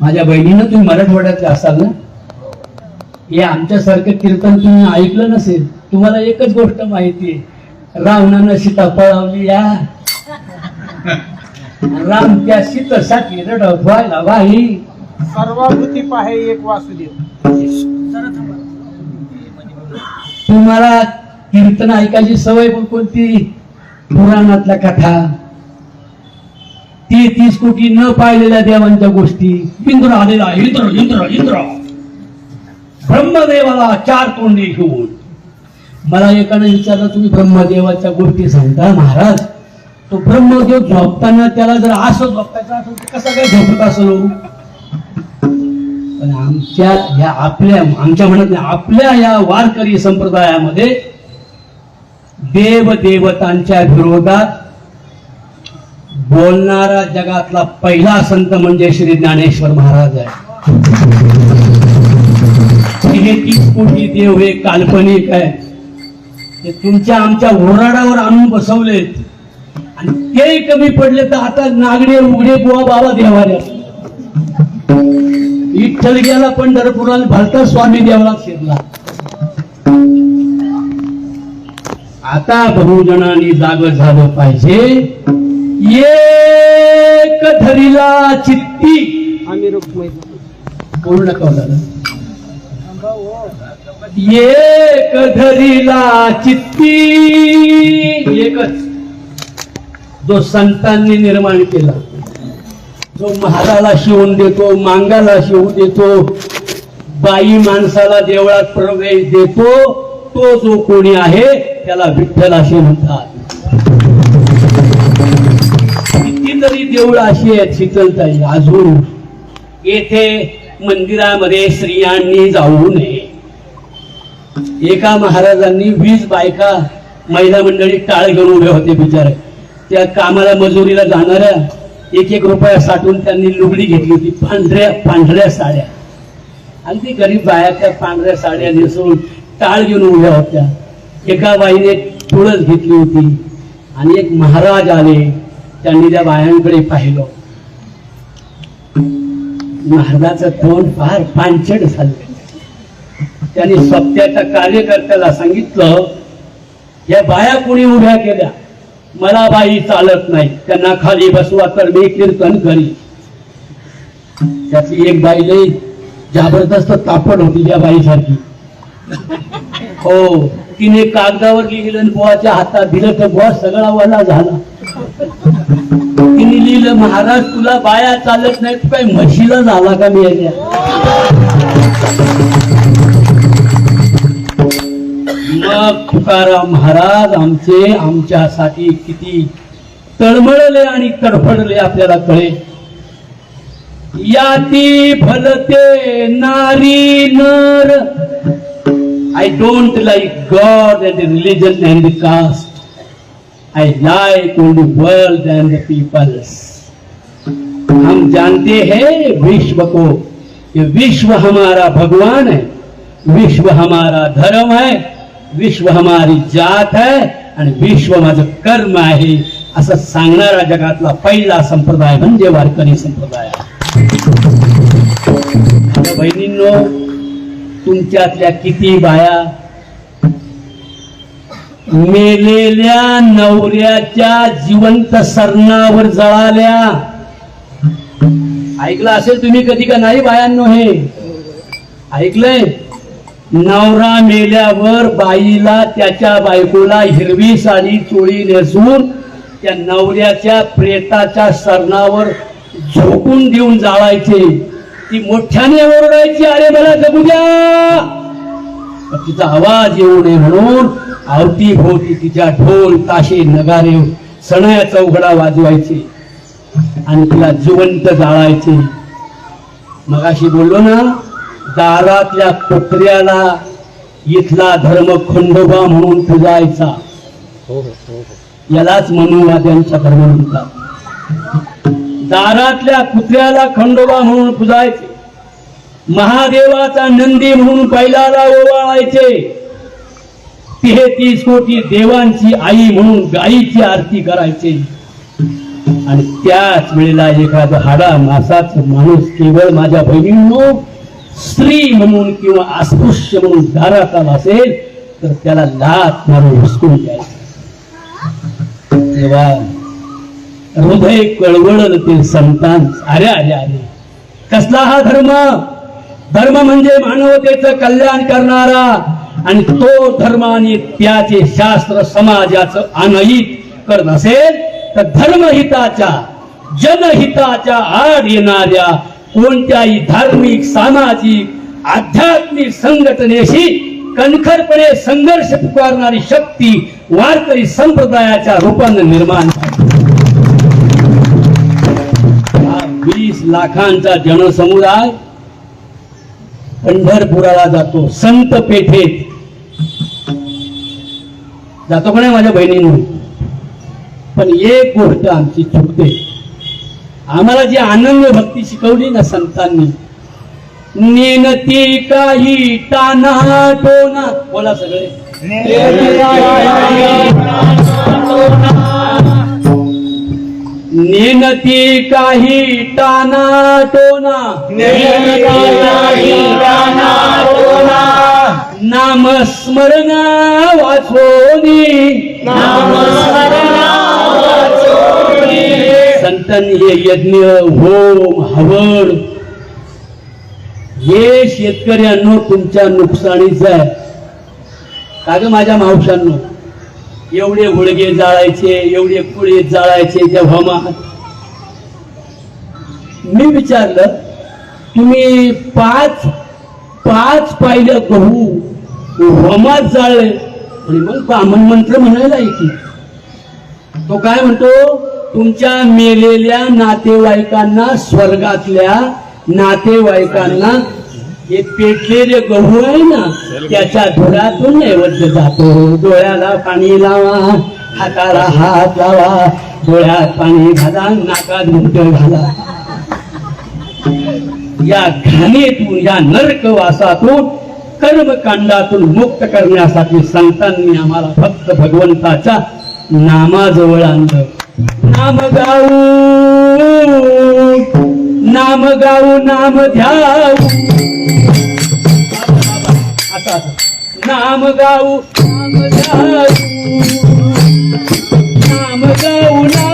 माझ्या बहिणीनं तुम्ही मराठवाड्यातले असाल ना? हे आमच्यासारखं कीर्तन तुम्ही ऐकलं नसेल तुम्हाला एकच गोष्ट माहिती आहे. रावणानं सीता पळवली या. राम त्या सीतेसाठी रडत व्हायला बाई सर्वाभूती पाहे एक वासुदेव. तुम्हाला कीर्तन ऐकायची सवय पण कोणती? पुराणातल्या कथा. ती तीस कोटी न पाहिलेल्या देवांच्या गोष्टी. इंद्र आलेला इंद्र इंद्र इंद्र. ब्रह्मदेवाला चार तोंडे घेऊन. मला एकाने विचारलं तुम्ही ब्रह्मदेवाच्या गोष्टी सांगता महाराज? तो ब्रह्मदेव झोपताना त्याला जर असं झोपायचं असेल तर कसा काय झोपत असलो हो? पण आमच्या या आपल्या आमच्या म्हणत नाही आपल्या या वारकरी संप्रदायामध्ये देव देवतांच्या विरोधात बोलणारा जगातला पहिला संत म्हणजे श्री ज्ञानेश्वर महाराज आहे. तेहतीस कोटी देव हे काल्पनिक आहे. ते तुमच्या आमच्या ओराडावर आणून बसवलेत. आणि तेही कमी पडले तर आता नागडे उघडे बुवा बाबा देवाऱ्या विठ्ठल गेला पंढरपुरात भलता स्वामी देवाला शिरला. आता बहुजनांनी जाग झालं पाहिजे. एक धरीला चित्ती. आम्ही पूर्ण कवलं एक धरीला चित्ती. एकच. जो संतांनी निर्माण केला जो महाराला शिवून देतो मांगाला शिवून देतो बाई माणसाला देवळात प्रवेश देतो तो जो कोणी आहे त्याला विठ्ठल असे म्हणतात. कितीतरी देऊळ अशी आहेत शीतलताई अजून. येथे मंदिरामध्ये स्त्रियांनी जाऊ नये. एका महाराजांनी वीस बायका महिला मंडळी टाळ घेऊन उभे होते बिचारे. त्या कामाला मजुरीला जाणाऱ्या एक एक रुपया साठून त्यांनी लुगडी घेतली होती पांढऱ्या पांढऱ्या साड्या. अगदी गरीब बाया त्या पांढऱ्या साड्या नेसून टाळ घेऊन उभ्या होत्या. एका बाईने तुळस घेतली होती आणि एक महाराज आले. त्यांनी त्या बायांकडे पाहिलं. महाराजाचं तोंड फार पांचट झालं. त्यांनी सत्याच्या कार्यकर्त्याला सांगितलं या बाया कुणी उभ्या केल्या? मला बाई चालत नाही. त्यांना खाली बसवा तर मी कीर्तन करी त्यातली एक बाई लई जबरदस्त तापड होती त्या बाईसारखी. हो तिने कागदावर लिहिलं आणि बुवाच्या हातात दिलं तर बुवा सगळा वला झाला. तिने लिहिलं महाराज तुला बाया चालत नाही तू काय म्हशीला झाला का मी याच्या? मग तुकाराम महाराज आमचे आमच्यासाठी किती तळमळले आणि तडफडले आपल्याला कळे. याती फलते नारी नर. I don't like God and religion and caste I like only world and the peoples हम जानते हैं विश्व को कि विश्व हमारा भगवान है विश्व हमारा धर्म है विश्व हमारी जात है आणि विश्व माझं कर्म आहे असं सांगणारा जगातला पहिला संप्रदाय म्हणजे वारकरी संप्रदाय. बहिणींनो तुमच्यातल्या किती बाया मेलेल्या नवऱ्याच्या जिवंत सरणावर जळाल्या. ऐकलं असेल तुम्ही कधी का? नाही बायांनो हे. ऐकलंय? नवरा मेल्यावर बाईला त्याच्या बायकोला हिरवी साडी चोळी नेसून त्या नवऱ्याच्या प्रेताच्या सरणावर झोकून देऊन जाळायचे. ती मोठ्याने ओरडायची अरे मला जगू द्या. तिचा आवाज येऊ नये म्हणून अवतीभोवती तिच्या ढोल ताशे नगारे सणया चौघडा वाजवायचे आणि तिला जिवंत जाळायचे. मगाशी बोललो ना दारातल्या कुत्र्याला इथला धर्म खंडोबा म्हणून पुजायचा यालाच मनुवाद्यांचा धर्म म्हणतात दारातल्या कुत्र्याला खंडोबा म्हणून पुजायचे. महादेवाचा नंदी म्हणून बैलाला ओवाळायचे. तेहतीस कोटी देवांची आई म्हणून गायीची आरती करायची. आणि त्याच वेळेला एखादा हाडा मासाच माणूस केवळ माझ्या बहिणींनो स्त्री म्हणून किंवा अस्पृश्य म्हणून दारात आला असेल तर त्याला लात मारून हुसकून द्यायचं. तेव्हा हृदय कळवळल ते संतान. अरे अरे अरे. कसला हा धर्म? धर्म म्हणजे मानवतेचं कल्याण करणारा आणि तो धर्माने त्याचे शास्त्र समाजाचं अनहित करत असेल तर धर्महिताच्या जनहिताच्या आड येणाऱ्या कोणत्याही धार्मिक सामाजिक आध्यात्मिक संघटनेशी कणखरपणे संघर्ष पुकारणारी शक्ती वारकरी संप्रदायाच्या रूपानं निर्माण वीस लाखांचा जनसमुदाय पंढरपुराला जातो संत पेठेत. जातो का नाही माझ्या बहिणींनी पण एक गोष्ट आमची चुकते. आम्हाला जी आनंद भक्ती शिकवली ना संतांनी नेनती काही टाना टोना बोला सगळे. नेनती काही टाना टोना नाम स्मरण वाचोनी संतांनी हे यज्ञ होम हवड। हे शेतकऱ्यांनो तुमच्या नुकसानीच आहे. का ग माझ्या मावशांनो एवढे गुडघे जाळायचे एवढे कुळे जाळायचे त्या हवामान मी विचारलं तुम्ही पाच पाच पाहिलं गहू होमात जाळले आणि मग ब्राह्मण मंत्र म्हणायला आहे की तो काय म्हणतो? तुमच्या मेलेल्या नातेवाईकांना स्वर्गातल्या नातेवाईकांना हे पेटलेले गहू आहे ना त्याच्या धुरातून नैवेद्य जातो. डोळ्याला पाणी लावा हाताला हात लावा डोळ्यात पाणी घाला नाकात मुठ घाला. या घाणेतून या नरकवासातून कर्मकांडातून मुक्त करण्यासाठी संतांनी आम्हाला फक्त भगवंताच्या नामाजवळ आणलं. नाम गाऊ नाम गाऊ नाम ध्याऊ. आता नाम गाऊ नाम ध्याऊ. नाम गाऊ नाम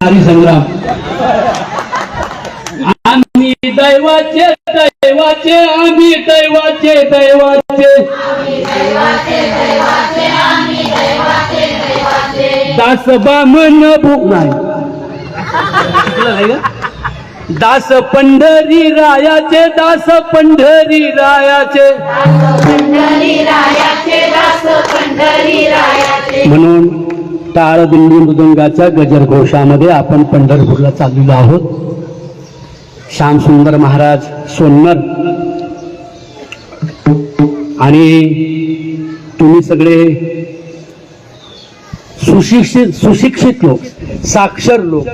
संग्राम. आम्ही दैवाचे दैवाचे आम्ही दैवाचे दैवाचे. दास बामन नाही? दास पंढरी रायाचे दास पंढरी रायाचे. पंढरी रायाचे दास पंढरी रायाचे. म्हणून टाळदिंडी मृदंगाच्या गजरघोषामध्ये आपण पंढरपूरला चाललेलो आहोत. श्यामसुंदर महाराज सोन्नर. आणि तुम्ही सगळे सुशिक्षित सुशिक्षित लोक साक्षर लोक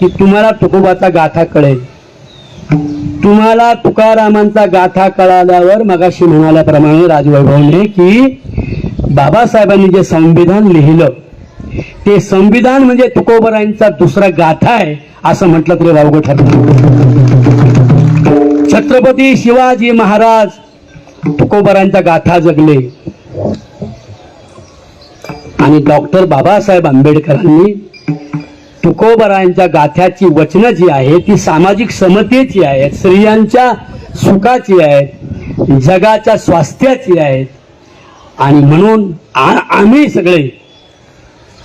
की तुम्हाला तुकोबाचा गाथा कळेल. तुम्हाला तुकारामांचा गाथा कळाल्यावर मगाशी म्हणाल्याप्रमाणे राजवैभवने की बाबासाहेबांनी जे संविधान लिहिलं ते संविधान म्हणजे तुकोबरांचा दुसरा गाथा आहे असं म्हटलं तरी वावगं ठरलं छत्रपती शिवाजी महाराज तुकोबरांचा गाथा जगले. आणि डॉक्टर बाबासाहेब आंबेडकरांनी तुकोबरायांच्या गाथ्याची वचनं जी आहे ती सामाजिक समतेची आहेत स्त्रियांच्या सुखाची आहेत जगाच्या स्वास्थ्याची आहेत. आणि म्हणून आम्ही सगळे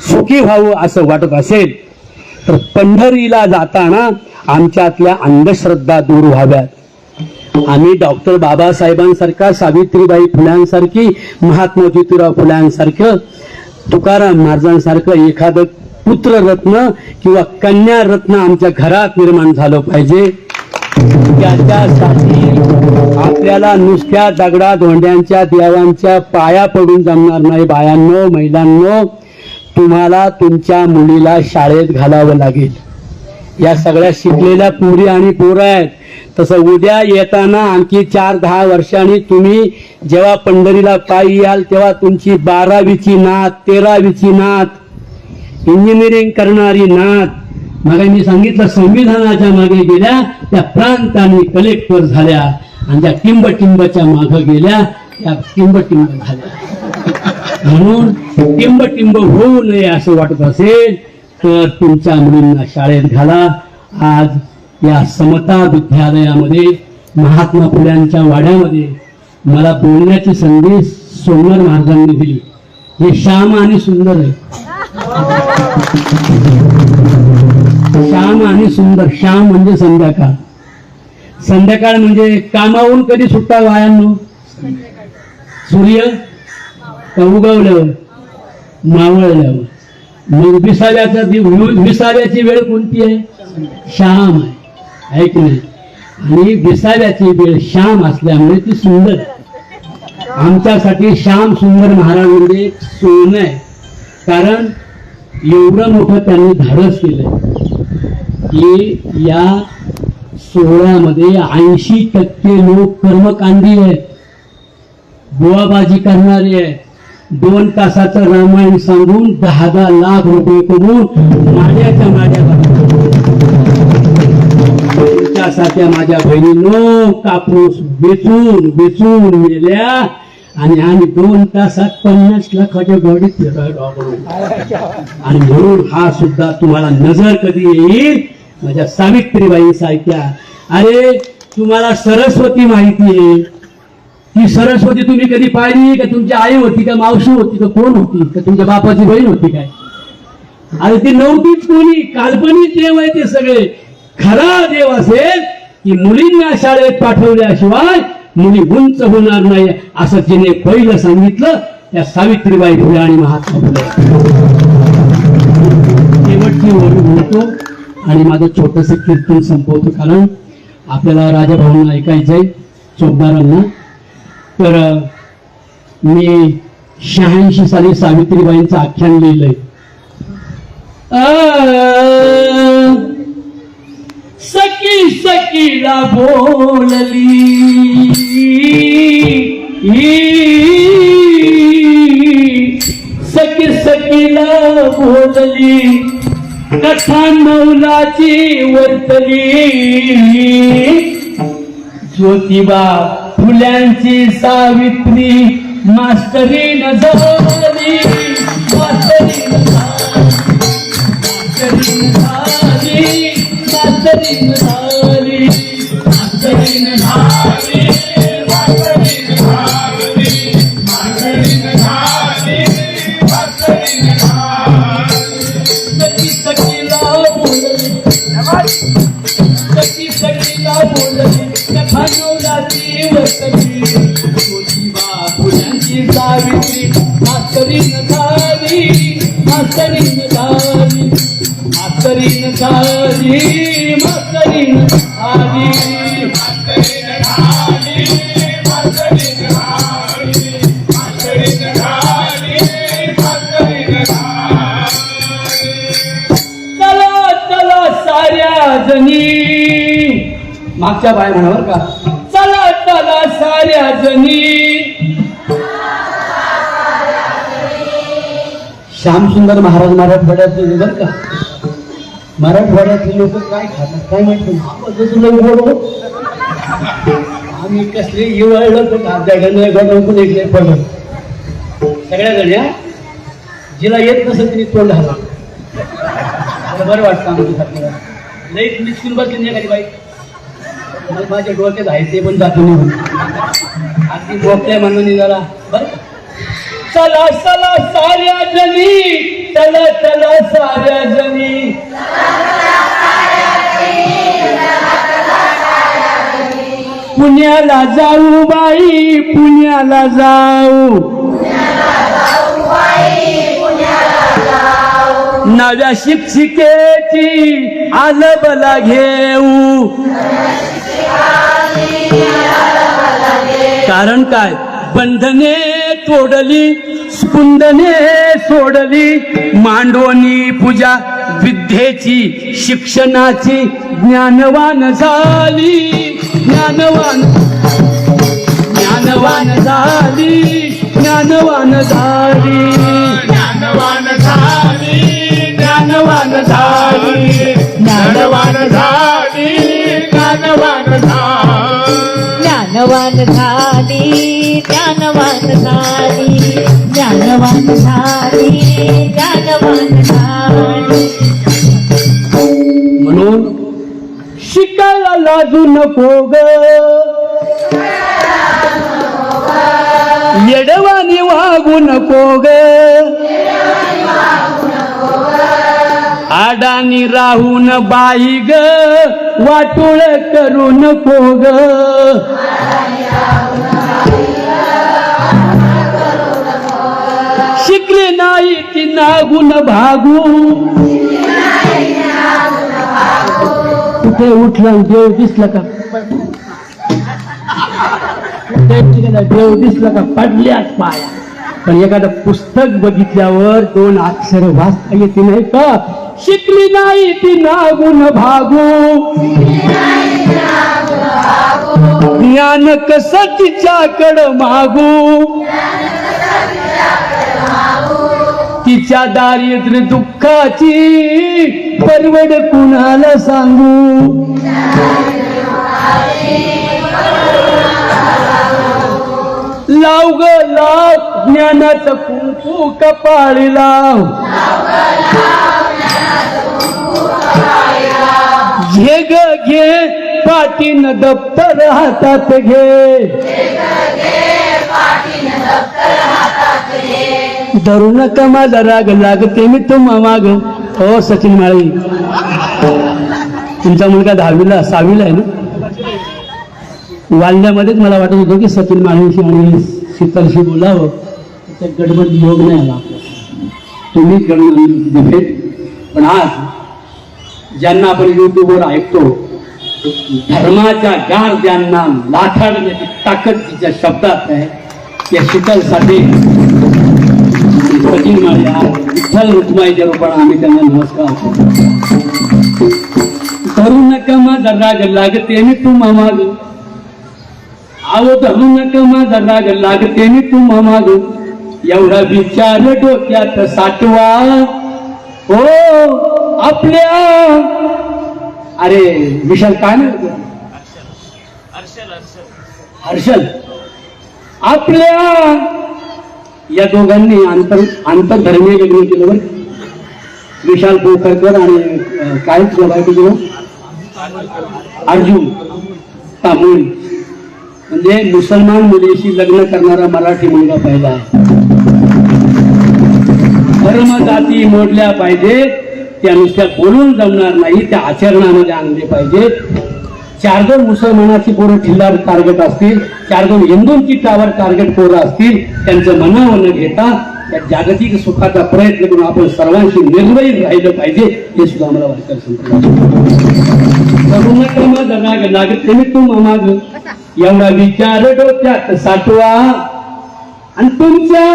सुखी व्हावं असं वाटत असेल तर पंढरीला जाताना आमच्यातल्या अंधश्रद्धा दूर व्हाव्यात. आम्ही डॉक्टर बाबासाहेबांसारखा सावित्रीबाई फुल्यांसारखी महात्मा ज्योतिराव फुल्यांसारखं तुकाराम महाराजांसारखं एखादं पुत्ररत्न किंवा कन्या रत्न आमच्या घरात निर्माण झालं पाहिजे. त्याच्यासाठी आपल्याला नुसत्या दगडा धोंड्यांच्या देवांच्या पाया पडून जमणार नाही बायांनो महिलांनो. तुम्हाला तुमच्या मुलीला शाळेत घालावं लागेल. या सगळ्या शिकलेल्या पुरी आणि पोरं आहेत. तसं उद्या येताना आणखी चार दहा वर्षांनी तुम्ही जेव्हा पंढरीला पायी याल तेव्हा तुमची बारावीची नात तेरावीची नात इंजिनिअरिंग करणारी नात. मग मी सांगितलं संविधानाच्या मागे गेल्या त्या प्रांतांनी कलेक्टर झाल्या आणि त्या टिंबटिंबच्या मागे गेल्या त्या टिंबटिंब झाल्या. म्हणून टिंबटिंब होऊ नये असं वाटत असेल तर तुमच्या मुलींना शाळेत घाला. आज या समता विद्यालयामध्ये महात्मा फुल्यांच्या वाड्यामध्ये मला बोलण्याची संधी सोमवार महाराजांनी दिली. हे श्याम आणि सुंदर आहे. श्याम आणि सुंदर श्याम म्हणजे संध्याकाळ. संध्याकाळ म्हणजे कामावून कधी सुट्टा वायांनो हो सूर्य? का उगवलं मावळल्यावर. मग विसाव्याचा विसाव्याची वेळ कोणती आहे? श्याम आहे. ऐक नाही आणि विसाव्याची वेळ श्याम असल्यामुळे ती सुंदर आहे. आमच्यासाठी श्याम सुंदर महाराज म्हणजे सोनं आहे. कारण एवढं मोठं त्यांनी धाडस केलंय की या सोहळ्यामध्ये ऐंशी टक्के लोक कर्मकांडी आहेत. गोवाबाजी करणारे आहेत. दोन तासाचं रामायण सांगून दहा दहा लाख रुपये करून माझ्याच्या माझ्या तुमच्यासारख्या माझ्या बहिणीनो कापूस बेचून बेचून मेल्या आणि आम्ही दोन तासात पन्नास लाखाच्या गाडीत आणि म्हणून हा सुद्धा तुम्हाला नजर कधी येईल? माझ्या सावित्रीबाई सारख्या अरे तुम्हाला सरस्वती माहिती आहे. ही सरस्वती तुम्ही कधी पाहिली? का तुमची आई होती का मावशी होती का कोण होती? का तुमच्या बापाची बहीण होती काय? आणि ती नव्हतीच कोणी काल्पनिक देव आहे ते सगळे. खरा देव असेल की मुलींना शाळेत पाठवल्याशिवाय मुली उंच होणार नाही. असं जिने पहिलं सांगितलं त्या सावित्रीबाई फुले आणि महात्मा फुले. शेवटची ओळख म्हणतो आणि माझं छोटस कीर्तन संपवतो कारण आपल्याला राजाभाऊंना ऐकायचंय चोपदारांना तर मी शहाऐंशी साली सावित्रीबाईंचं आख्यान लिहिलंय. सकी सकीला बोलली सकी सकीला बोलली कथा नवलाची वर्तली ज्योतिबा फुल्यांची सावित्री मास्तरी न झाली मास्तरी न झाली सखी सखीला बोलली मास्तरीन झाली मास्तरीन झाली मास्तरीन झाली मास्तरीन झाली मास्तरीन झाली मास्तरीन झाली मास्तरीन झाली मास्तरीन झाली. चला चला साऱ्या जणी. मागच्या बाय म्हणावर का? चला चला साऱ्या जणी. श्यामसुंदर महाराज मराठवाड्यातले होते बरं का? मराठवाड्यातले लोक काय खातात? काय माहिती आवाजाचं लय गोड आम्ही कसले इवळलं तर जगाने गडवून इकडे पडलं. सगळ्या जण्या जिला येत नसेल तिने तोंड हला बरं वाटतं आम्ही आपल्याला लई निसकून बसली नाही बाई? मला माझ्या डोक्यात आहे ते पण जातो निघून अगदी मोकळ्या मनाने जरा चला चला साऱ्या जनी चला चला साऱ्या जनी पुण्याला जाऊ बाई पुण्याला जाऊ. नव्या शिक्षिकेची आलबला घेऊ. कारण काय? बंधने तोडली स्पुंदने सोडली मांडवणी पूजा विद्येची शिक्षणाची ज्ञानवान झाली ज्ञानवान ज्ञानवान झाली ज्ञानवान झाली. ज्ञानवान झाली ज्ञानवान झाली ज्ञानवान झाली ज्ञानवान झाली. ज्ञानवान झाली ज्ञानवान झाली ज्ञानवान झाली ज्ञानवान झाली. म्हणून शिकायला लाजू नको ग. येडवानी वागू नको ग. आडानी राहून बाई ग. वाटोळ करू नको ग शिकले नाही की नागून भागू. कुठे उठला देव दिसला का? देव दिसला का? पडल्याच पाया. पण एखादं पुस्तक बघितल्यावर दोन अक्षर वाचता येते नाही का? शिकली नाही ती नागून भागू. ज्ञान कसं तिच्याकडं मागू? तिच्या दारिद्र्य दुःखाची परवड कुणाला सांगू? लाव ग लाव ज्ञानाचं कुंकू कपाळी लाव. घे ग घे. पाटीन दप्तर हातात घे. धरू नका माझा राग लागते मी तुम्हा माग. हो सचिन माळी. तुमचा मुलगा दहावीला सहावीला आहे ना? वाल्ल्यामध्येच मला वाटत होतं की सचिन माळीशी आणि शीतलशी बोलावं. त्या गडबड योग नाही आला. तुम्हीच गडबड पण आज ज्यांना आपण युट्यूबवर ऐकतो धर्माच्या गार ज्यांना लाथाडण्याची ताकद तिच्या शब्दात आहे त्या शीतलसाठी सचिन माळी विठ्ठल रुक्माईच्या रूपाने आम्ही त्यांना नमस्कार करतो. धरू नका माझा राग लागते मी तुम्हा माग आहो धरू नका माझा राग लागते मी तुम्हा माग एवढा विचार डोक्यात साठवा. हो आपल्या अरे विशाल काय म्हणतो हर्षल. आपल्या या दोघांनी आंतर आंतरधर्मीय लग्न केलं बरं. विशाल कोकरकर आणि काय? तुझं केलं अर्जुन. तामुळ म्हणजे मुसलमान मुलीशी लग्न करणारा मराठी मुलगा पहिला आहे. धर्म जाती मोडल्या पाहिजेत. त्या नुसत्या बोलून जमणार नाही त्या आचरणामध्ये आणले पाहिजे. चार दोन मुसलमानाची पोरं ठिल्लार टार्गेट असतील चार दोन हिंदूंची टावर टार्गेट पोरं असतील त्यांचं मनावर न घेता त्या जागतिक सुखाचा प्रयत्न करून आपण सर्वांशी निर्वयी राहिलं पाहिजे हे सुद्धा आम्हाला वाटतं राग लागते तू एवढा विचार डोक्यात साठवा. आणि तुमच्या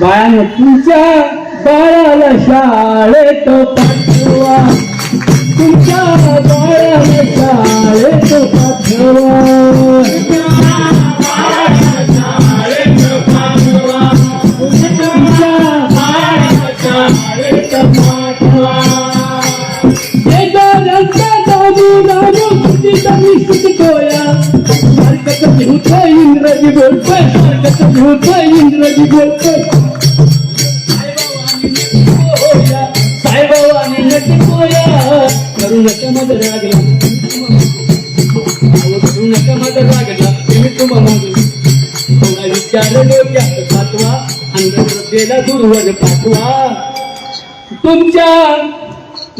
बायानं तुमच्या बाळाला शाळेत पाठवा. तुमच्या बाळाला शाळेत पाठवा. एका इंग्रजी बोलतोय सारखंच इंग्रजी बोलतोय. नका माझं रागला अहो, नका माझं रागला मी तुम्हाला मागू थोडा विचार डोक्यात पाठवा अंधश्रद्धेला दूरवर पाठवा तुमच्या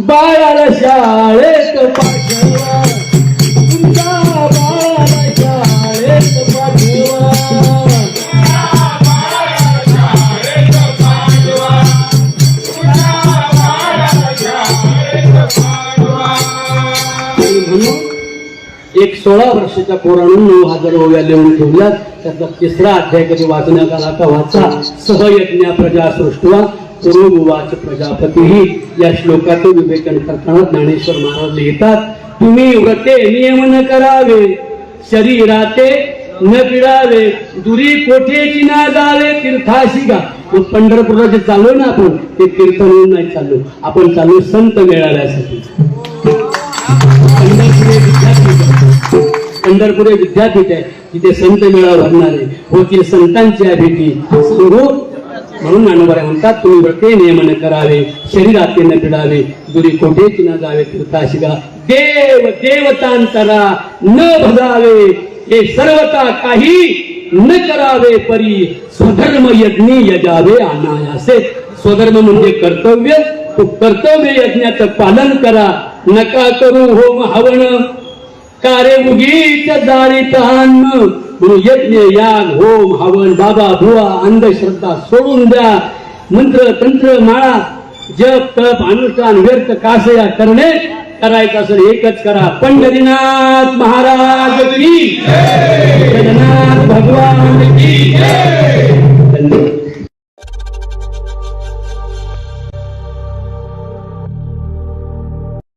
बाळाला शाळेत पाठवा. एक सोळा वर्षाच्या पोरानं नऊ हजार ओव्या लिहून ठेवल्यात. त्यातला तिसरा अध्याय कधी वाचण्यात आला का वाचा. सहयज्ञा प्रजा सृष्टवा पूर्ववाच प्रजापती या श्लोकाचे विवेचन करताना ज्ञानेश्वर महाराज लिहितात तुम्ही व्रते नियमन करावे शरीराते न पिडावे दुरी कोठेची ना जावे तीर्थाशी गा. मग पंढरपूरला जे चाललो ना आपण ते तीर्थ म्हणून नाही चाललो. आपण चालू संत मिळाल्यासाठी पंढरपुरे विद्यापीठ आहे. तिथे संत मेळा भरणार आहे. होतील संतांच्या भेटी. सुरू म्हणून ज्ञानोबा म्हणतात तुम्ही व्रते नियमन करावे शरीराते न पिडावे दुरी कोठेची न जावे तीर्थाशिगा देव देवतांतरा न भजावे हे सर्वता काही न करावे परी स्वधर्म यज्ञी यजावे अनायासे. स्वधर्म म्हणजे कर्तव्य. तो कर्तव्य यज्ञाचं पालन करा. नका करू होम हवन. कारे उगीच दारी तहान यज्ञ याग होम हवन बाबा भुवा अंधश्रद्धा सोडून द्या. मंत्र तंत्र माळा जप तप अनुष्ठान व्यर्थ कासया करणे करायचं असेल एकच करा. पंढरीनाथ महाराज की जगन्नाथ भगवान की